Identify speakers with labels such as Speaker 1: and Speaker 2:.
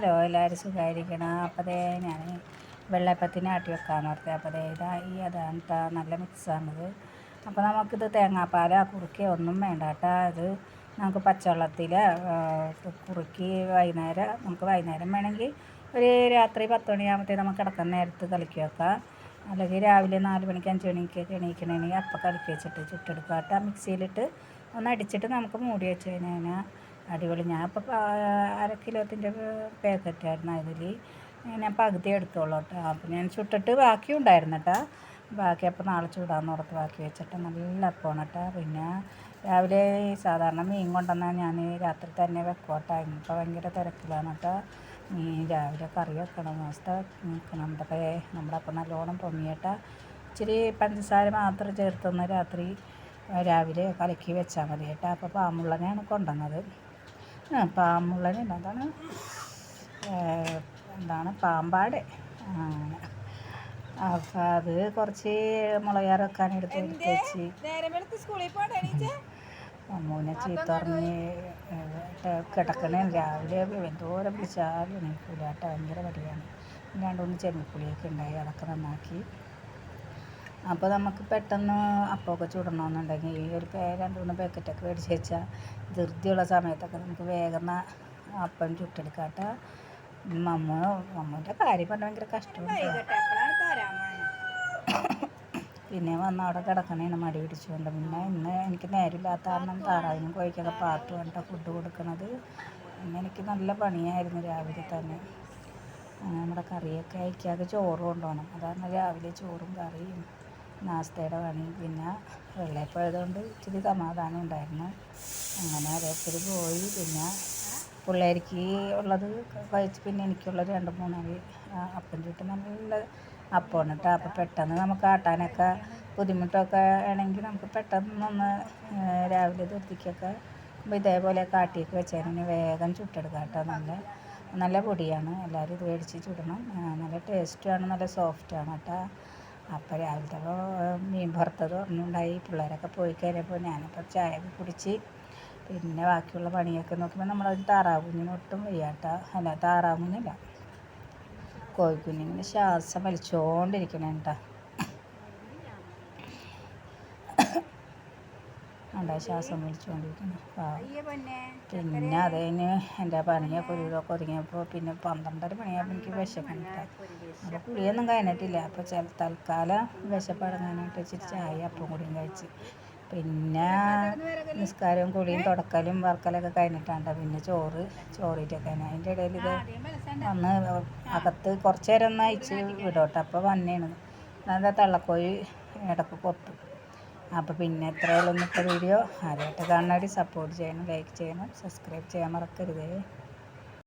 Speaker 1: Hello എല്ലാവരും സുഖമായിരിക്കണം അപ്പതേ ഞാൻ വെള്ളയപ്പത്തിന് ആട്ടി വെക്കാൻ ഓർത്തത് അപ്പതേ ഇതാ ഈ അതാണ് കേട്ടോ നല്ല മിക്സാണിത്. അപ്പോൾ നമുക്കിത് തേങ്ങാപ്പാല. കുറുക്കി ഒന്നും വേണ്ട കേട്ടോ ഇത് നമുക്ക് പച്ചവെള്ളത്തിൽ കുറുക്കി വൈകുന്നേരം നമുക്ക് വൈകുന്നേരം വേണമെങ്കിൽ ഒരു രാത്രി പത്ത് മണിയാകുമ്പോഴത്തേക്ക് നമുക്ക് കിടക്കാൻ നേരത്ത് കളിക്കി വെക്കാം. അല്ലെങ്കിൽ രാവിലെ നാല് മണിക്ക് അഞ്ച് മണിക്ക് എണീക്കണമെങ്കിൽ അപ്പം കലക്കി വെച്ചിട്ട് ചുട്ടെടുക്കാം. കേട്ടോ മിക്സിയിലിട്ട് ഒന്ന് അടിച്ചിട്ട് നമുക്ക് മൂടി വെച്ച് കഴിഞ്ഞാൽ അടിപൊളി. ഞാൻ ഇപ്പോൾ അര കിലോത്തിന്റെ പാക്കറ്റായിരുന്നു അതിൽ. ഞാൻ പകുതി എടുത്തോളൂ കേട്ടോ. അപ്പം ഞാൻ ചുട്ടിട്ട് ബാക്കി ഉണ്ടായിരുന്നു കേട്ടോ. ബാക്കി അപ്പോൾ നാളെ ചൂടാന്ന് ഓർത്ത് ബാക്കി വെച്ചിട്ട് നല്ല അപ്പമാണ് കേട്ടോ. പിന്നെ രാവിലെ സാധാരണ മീൻ കൊണ്ടുവന്നാൽ ഞാൻ രാത്രി തന്നെ വെക്കും കേട്ടോ. ഇന്നിപ്പോൾ ഭയങ്കര തിരക്കിലാണ് കേട്ടോ. മീൻ രാവിലെ കറി വെക്കണം അവസ്ഥ നിൽക്കണം അപ്പോൾ നമ്മുടെ അപ്പം നല്ലോണം പൊങ്ങിയിട്ട് ഇച്ചിരി പഞ്ചസാര മാത്രം ചേർത്തൊന്ന് രാത്രി രാവിലെ കലക്കി വെച്ചാൽ മതി കേട്ടോ. അപ്പോൾ പാമ്പുള്ളനെയാണ് കൊണ്ടുവന്നത്. പാമ്പുള്ളനെ എന്താണ് എന്താണ്? പാമ്പാട്. അങ്ങനെ അപ്പം അത് കുറച്ച് മുളകാറ് വെക്കാൻ എടുത്ത് വെച്ച്. അമ്മൂനെ ചീത്തറിഞ്ഞ് കിടക്കണേ രാവിലെ എന്തോരം വിളിച്ചാലും എണീക്കൂല. കേട്ടോ ഭയങ്കര മടിയാണ്. രണ്ടു മൂന്ന് ചെമ്മിപ്പുളിയൊക്കെ ഉണ്ടായി അതൊക്കെ നന്നാക്കി. അപ്പോൾ നമുക്ക് പെട്ടെന്ന് അപ്പമൊക്കെ ചുടണമെന്നുണ്ടെങ്കിൽ ഈ ഒരു പേ രണ്ട് മൂന്ന് പാക്കറ്റൊക്കെ മേടിച്ച് വെച്ചാൽ ധൃതിയുള്ള സമയത്തൊക്കെ നമുക്ക് വേഗം അപ്പം ചുട്ടെടുക്കാട്ട. കേട്ടോ മമ്മ മമ്മൂന്റെ കാര്യം പറഞ്ഞാൽ ഭയങ്കര
Speaker 2: പോണേ?
Speaker 1: പിന്നെ വന്ന് അവിടെ കിടക്കണേണ് മടി പിടിച്ചുകൊണ്ട് പിന്നെ ഇന്ന് എനിക്ക് നേരമില്ലാത്ത കാരണം താറാവിനും കോഴിക്കൊക്കെ പാട്ട് വേണ്ട ഫുഡ് കൊടുക്കണത്. പിന്നെ എനിക്ക് നല്ല പണിയായിരുന്നു രാവിലെ തന്നെ. നമ്മുടെ കറിയൊക്കെ അയക്കാതെ ചോറ് കൊണ്ടുപോകണം. അതാണ് രാവിലെ ചോറും കറിയും. നാസ്തയുടെ പണി. പിന്നെ വെള്ളയപ്പോഴതുകൊണ്ട് ഇച്ചിരി സമാധാനം ഉണ്ടായിരുന്നു. അങ്ങനെ ഓരോരുത്തർ പോയി. പിന്നെ പിള്ളേർക്ക് ഉള്ളത് കഴിച്ച് പിന്നെ എനിക്കുള്ളത് രണ്ട് മൂന്നാൽ അപ്പം ചുട്ട് നല്ല അപ്പമാണ് കേട്ടോ. അപ്പോൾ പെട്ടെന്ന് നമുക്ക് ആട്ടാനൊക്കെ ബുദ്ധിമുട്ടൊക്കെ ആണെങ്കിൽ നമുക്ക് പെട്ടെന്ന് ഒന്ന് രാവിലെ ധൃതിക്കൊക്കെ ഇതേപോലെ കാട്ടിയൊക്കെ വെച്ചതിന് വേഗം ചുട്ടെടുക്കാം കേട്ടോ. നല്ല നല്ല പൊടിയാണ്. എല്ലാവരും ഇത് മേടിച്ച് ചുടണം. നല്ല ടേസ്റ്റുമാണ്. നല്ല സോഫ്റ്റാണ് കേട്ടോ. അപ്പോൾ രാവിലത്തെ മീൻ വറുത്തത് ഒരെണ്ണമുണ്ടായി പിള്ളേരൊക്കെ പോയി കഴിഞ്ഞപ്പോൾ ഞാനപ്പോൾ ചായ കുടിച്ച് പിന്നെ ബാക്കിയുള്ള പണിയൊക്കെ നോക്കുമ്പോൾ നമ്മളൊരു താറാവ് കുഞ്ഞിന് ഒട്ടും വയ്യാട്ട. അല്ല താറാവ് കുഞ്ഞല്ല കോഴിക്കുഞ്ഞിങ്ങനെ ശ്വാസം വലിച്ചുകൊണ്ടിരിക്കണേ കേട്ടോ ഉണ്ടാ ശ്വാസം
Speaker 2: അയ്യ പൊന്നെ.
Speaker 1: പിന്നെ അത് കഴിഞ്ഞ് എന്റെ പണിയൊക്കെ ഒരു ഇതൊക്കെ ഒതുങ്ങിയപ്പോൾ പിന്നെ പന്ത്രണ്ടര മണിയാകുമ്പോൾ എനിക്ക് വിശക്കണം അപ്പോൾ കുളിയൊന്നും കഴിഞ്ഞിട്ടില്ല. അപ്പോൾ ചില തൽക്കാലം വിശപ്പടങ്ങാനായിട്ട് ഇച്ചിരി ചായ അപ്പം കൂടിയും കഴിച്ച്. പിന്നെ നിസ്കാരവും കുളിയും തുടക്കലും വറക്കലൊക്കെ കഴിഞ്ഞിട്ടാണ് പിന്നെ ചോറ് ചോറിട്ടൊക്കെ അതിന്റെ ഇടയിൽ ഇത് വന്ന് അകത്ത് കുറച്ച് നേരം ഒന്ന് അയച്ച് വിടോട്ടെ. അപ്പോൾ വന്നേണ്. അതാ തള്ളക്കോഴി ഇടയ്ക്ക് കൊത്തും. അപ്പോൾ പിന്നെ എത്ര ഉള്ളൂ ഇന്നത്തെ വീഡിയോ ആദ്യമായിട്ട് കാണുന്നവർ സപ്പോർട്ട് ചെയ്യണം ലൈക്ക് ചെയ്യണം സബ്സ്ക്രൈബ് ചെയ്യാൻ മറക്കരുതേ.